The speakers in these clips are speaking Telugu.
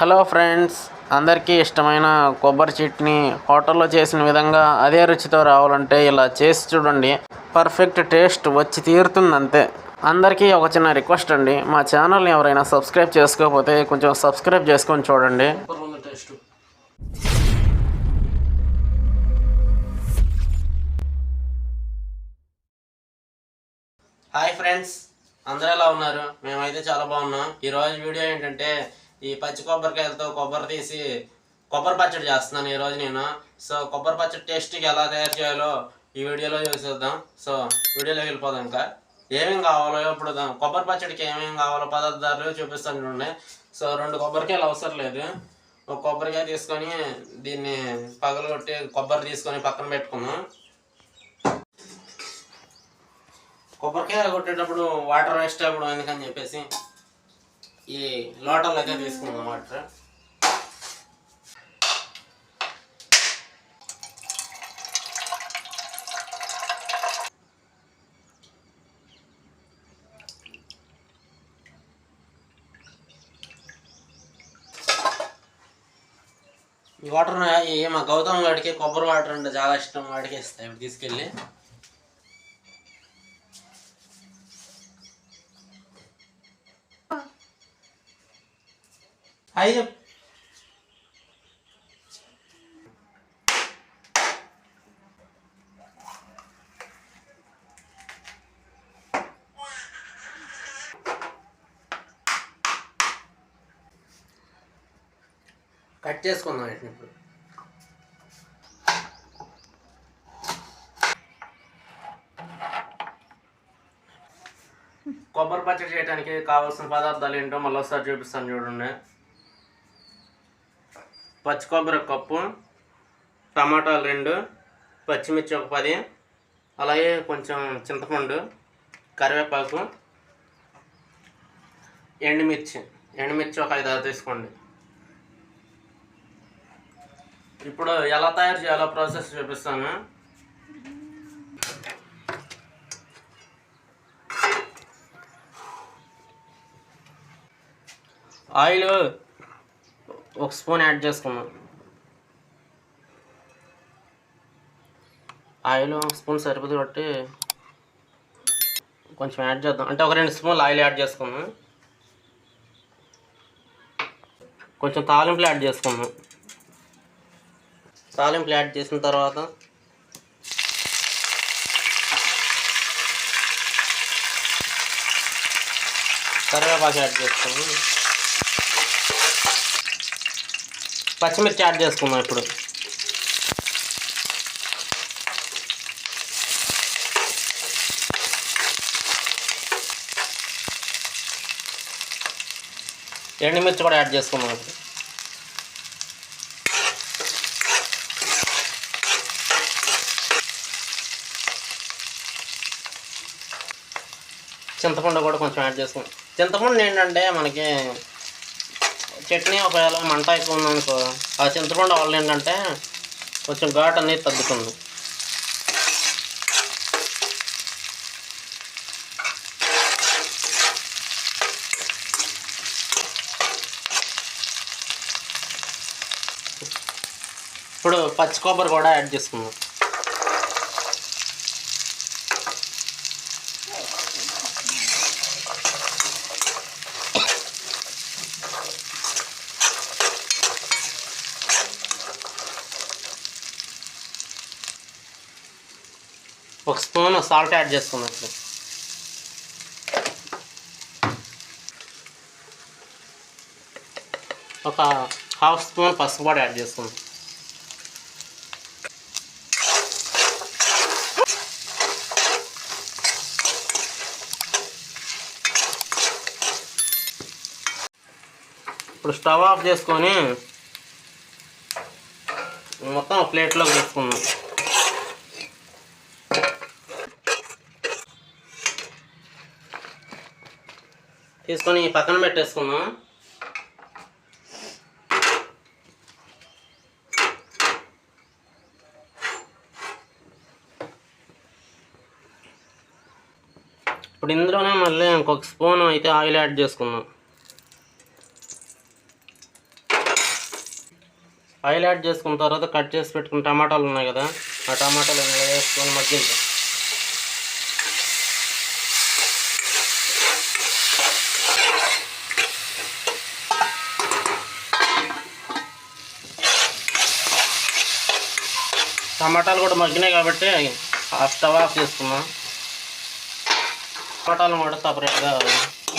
హలో ఫ్రెండ్స్ అందరికీ ఇష్టమైన కొబ్బరి చట్నీ హోటల్లో చేసిన విధంగా అదే రుచితో రావాలంటే ఇలా చేసి చూడండి. పర్ఫెక్ట్ టేస్ట్ వచ్చి తీరుతుంది అంతే అందరికీ ఒక చిన్న రిక్వెస్ట్ అండి. మా ఛానల్ని ఎవరైనా సబ్స్క్రైబ్ చేసుకోకపోతే కొంచెం సబ్స్క్రైబ్ చేసుకొని చూడండి. టేస్ట్ హాయ్ ఫ్రెండ్స్ అందరూ ఎలా ఉన్నారు? మేమైతే చాలా బాగున్నాం. ఈ రోజు వీడియో ఏంటంటే ఈ పచ్చి కొబ్బరికాయలతో కొబ్బరి తీసి కొబ్బరి పచ్చడి చేస్తున్నాను ఈరోజు నేను. సో కొబ్బరి పచ్చడి టేస్ట్కి ఎలా తయారు చేయాలో ఈ వీడియోలో చూసేద్దాం. సో వీడియోలోకి వెళ్ళిపోదాం ఇంకా. ఏమేమి కావాలో ఇప్పుడు కొబ్బరి పచ్చడికి ఏమేమి కావాలో పదార్థాలు చూపిస్తాను చూడండి. సో రెండు కొబ్బరికాయలు అవసరం లేదు. ఒక కొబ్బరికాయ తీసుకొని దీన్ని పగలగొట్టి కొబ్బరి తీసుకొని పక్కన పెట్టుకున్నాం కొబ్బరికాయ కొట్టేటప్పుడు వాటర్ వేస్ట్ అవ్వడం ఎందుకని చెప్పేసి ఈ లోటలు అయితే తీసుకున్నాం వాటర్. ఈ వాటర్ ఈ మా గౌతమ్ వాడికి కొబ్బరి వాటర్ అంటే చాలా ఇష్టం. వాడికి ఇస్తాయి ఇప్పుడు తీసుకెళ్ళి. హాయ్ చెప్పు. కట్ చేసుకుందాం వీటిని ఇప్పుడు. కొబ్బరి పచ్చడి చేయడానికి కావాల్సిన పదార్థాలు ఏంటో మళ్ళీ ఒకసారి చూపిస్తాను చూడండి. పచ్చి కొబ్బరి కప్పు టమాటాలు రెండు పచ్చిమిర్చి ఒక పది అలాగే కొంచెం చింతపండు కరివేపాకు ఎండుమిర్చి. ఎండుమిర్చి ఒక ఐదు ఆరు తీసుకోండి. ఇప్పుడు ఎలా తయారు చేయాలో ప్రాసెస్ చూపిస్తాను. ఆయిల్ ఒక స్పూన్ యాడ్ చేసుకున్నాం ఆయిల్ ఒక స్పూన్ సరిపోదు కాబట్టి కొంచెం యాడ్ చేద్దాం. అంటే ఒక రెండు స్పూన్లు ఆయిల్ యాడ్ చేసుకున్నాం కొంచెం తాలింపులు యాడ్ చేసుకున్నాం తాలింపులు యాడ్ చేసిన తర్వాత కరివేపాకు యాడ్ చేసుకున్నాం పచ్చిమిర్చి యాడ్ చేసుకుందాం ఇప్పుడు. ఎండుమిర్చి కూడా యాడ్ చేసుకుందాం ఇప్పుడు. చింతపండు కూడా కొంచెం యాడ్ చేసుకుందాం. చింతపండు ఏంటంటే మనకి చట్నీ ఒకవేళ మంట ఎక్కువ ఉందనుకో ఆ చింతపండు వల్ల ఏంటంటే కొంచెం ఘాట్ అనేది తగ్గుతుంది. ఇప్పుడు పచ్చి కొబ్బరి కూడా యాడ్ చేసుకుందాం. ఒక స్పూన్ సాల్ట్ యాడ్ చేసుకుందాం ఇప్పుడు ఒక హాఫ్ స్పూన్ పసుపు కూడా యాడ్ చేసుకుందాం. ఇప్పుడు స్టవ్ ఆఫ్ చేసుకొని మొత్తం ప్లేట్లోకి తీసుకుందాం తీసుకొని పక్కన పెట్టేసుకుందాం. ఇప్పుడు ఇందులోనే మళ్ళీ ఇంకొక స్పూన్ అయితే ఆయిల్ యాడ్ చేసుకుందాం. ఆయిల్ యాడ్ చేసుకున్న తర్వాత కట్ చేసి పెట్టుకున్న టమాటాలు ఉన్నాయి కదా ఆ టమాటాలు వేసుకొని మగ్గించాం. టమాటాలు కూడా మగ్గినాయి కాబట్టి ఆ స్టవ్ ఆఫ్ చేసుకున్నాం. టమాటాలను కూడా సపరేట్గా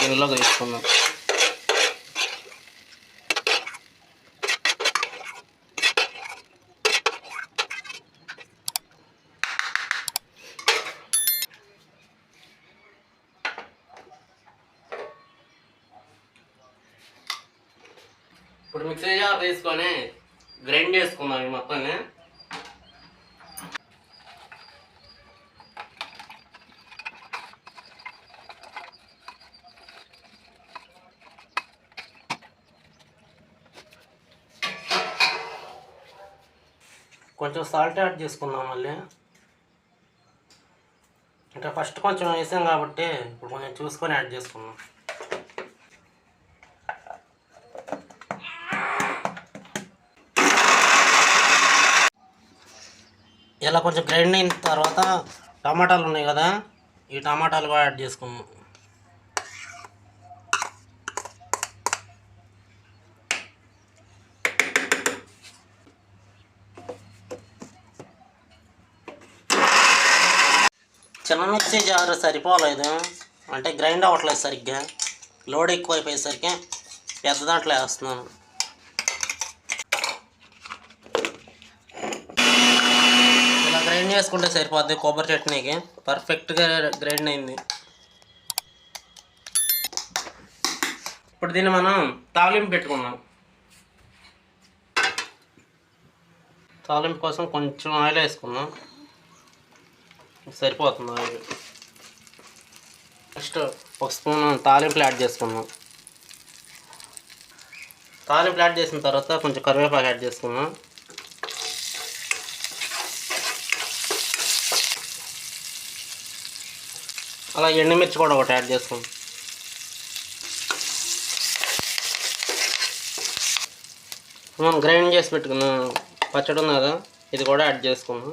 గిన్నెలోకి తీసుకున్నాం ఇప్పుడు మిక్సీ జార్ తీసుకొని గ్రైండ్ చేసుకుందాం ఈ మొత్తాన్ని. కొంచెం సాల్ట్ యాడ్ చేసుకుందాం మళ్ళీ. అంటే ఫస్ట్ కొంచెం వేసాం కాబట్టి ఇప్పుడు కొంచెం చూసుకొని యాడ్ చేసుకుందాం. ఇలా కొంచెం గ్రైండ్ అయిన తర్వాత టమాటాలు ఉన్నాయి కదా ఈ టమాటాలు కూడా యాడ్ చేసుకుందాం. చిన్న మిక్సీ జారు సరిపోలేదు. అంటే గ్రైండ్ అవ్వట్లేదు సరిగ్గా. లోడ్ ఎక్కువైపోయేసరికి పెద్ద దాంట్లో వేస్తున్నాను. ఇలా గ్రైండ్ చేసుకుంటే సరిపోద్ది కొబ్బరి చట్నీకి. పర్ఫెక్ట్గా గ్రైండ్ అయింది. ఇప్పుడు దీన్ని మనం తాలింపు పెట్టుకున్నాం తాలింపు కోసం కొంచెం ఆయిల్ వేసుకుందాం. సరిపోతుంది ఆయిల్ నెక్స్ట్ ఒక స్పూన్ తాలింపులు యాడ్ చేసుకున్నాం తాలింపులు యాడ్ చేసిన తర్వాత కొంచెం కరివేపాకు యాడ్ చేసుకున్నాం అలా ఎండుమిర్చి కూడా ఒకటి యాడ్ చేసుకుందాం. మనం గ్రైండ్ చేసి పెట్టుకున్న పచ్చడి ఉంది కదా ఇది కూడా యాడ్ చేసుకున్నాం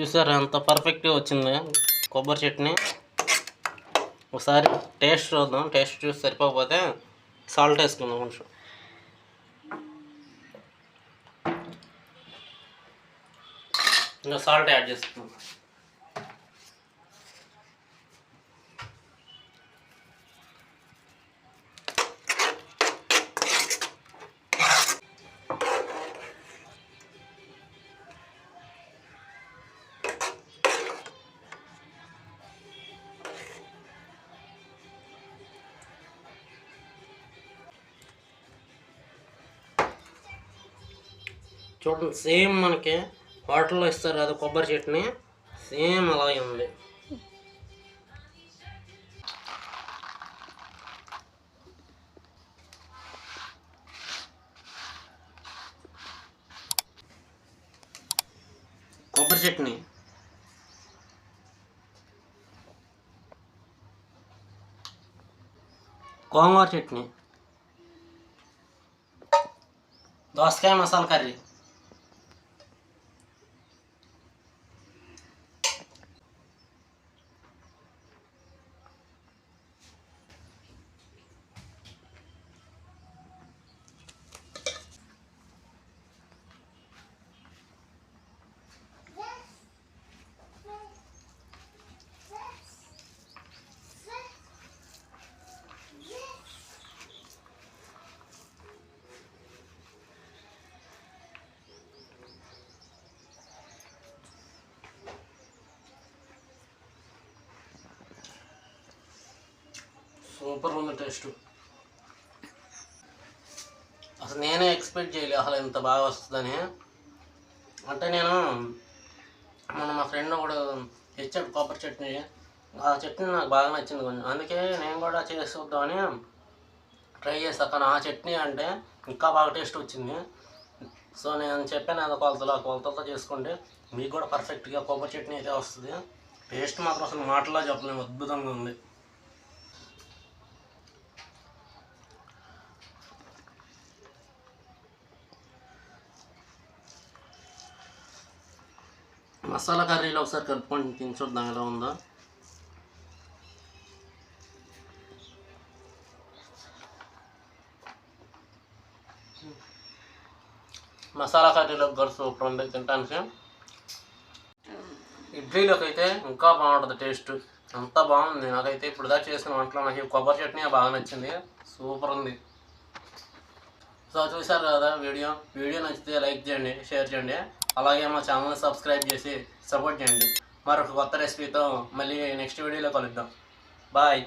చూసారా ఎంత పర్ఫెక్ట్గా వచ్చింది. కొబ్బరి చట్నీ. ఒకసారి టేస్ట్ చూద్దాం. టేస్ట్ చూసి సరిపోకపోతే సాల్ట్ వేసుకుందాం కొంచెం ఇంకా సాల్ట్ యాడ్ చేసుకుందాం. చూడండి సేమ్ మనకి హోటల్లో ఇస్తారు అది కొబ్బరి చట్నీ. సేమ్ అలాగే ఉంది. కొబ్బరి చట్నీ. గోంగూర చట్నీ. దోసకాయ మసాలా కర్రీ. సూపర్ ఉంది టేస్ట్ అసలు నేనే ఎక్స్పెక్ట్ చేయలే అసలు ఇంత బాగా వస్తుందని. అంటే నేను మొన్న మా ఫ్రెండ్ కూడా తెచ్చాడు కొబ్బరి చట్నీ. ఆ చట్నీ నాకు బాగా నచ్చింది కొంచెం. అందుకే నేను కూడా చేసి చూద్దామని ట్రై చేసా. కానీ ఆ చట్నీ అంటే ఇంకా బాగా టేస్ట్ వచ్చింది. సో నేను చెప్పాను అది కొలతలు ఆ కొలతలతో చేసుకుంటే మీకు కూడా పర్ఫెక్ట్గా కొబ్బరి చట్నీ అయితే వస్తుంది. టేస్ట్ మాత్రం అసలు మాటల్లో చెప్పలేము అద్భుతంగా ఉంది. మసాలా కర్రీలో ఒకసారి కలుపుకొని తిని చూద్దాం ఎలా ఉందో. మసాలా కర్రీలో కూడా సూపర్ ఉంది తింటానికి ఇడ్లీలోకి అయితే ఇంకా బాగుంటుంది టేస్ట్. అంతా బాగుంది. నాకైతే ఇప్పుడు దాకా చేసిన వంటలో నాకు కొబ్బరి చట్నీ బాగా నచ్చింది. సూపర్ ఉంది. సో చూసారు కదా వీడియో. వీడియో నచ్చితే లైక్ చేయండి షేర్ చేయండి. అలాగే మా ఛానల్ని సబ్స్క్రైబ్ చేసి సపోర్ట్ చేయండి. మరొక కొత్త రెసిపీతో మళ్ళీ నెక్స్ట్ వీడియోలో కలుద్దాం. బాయ్.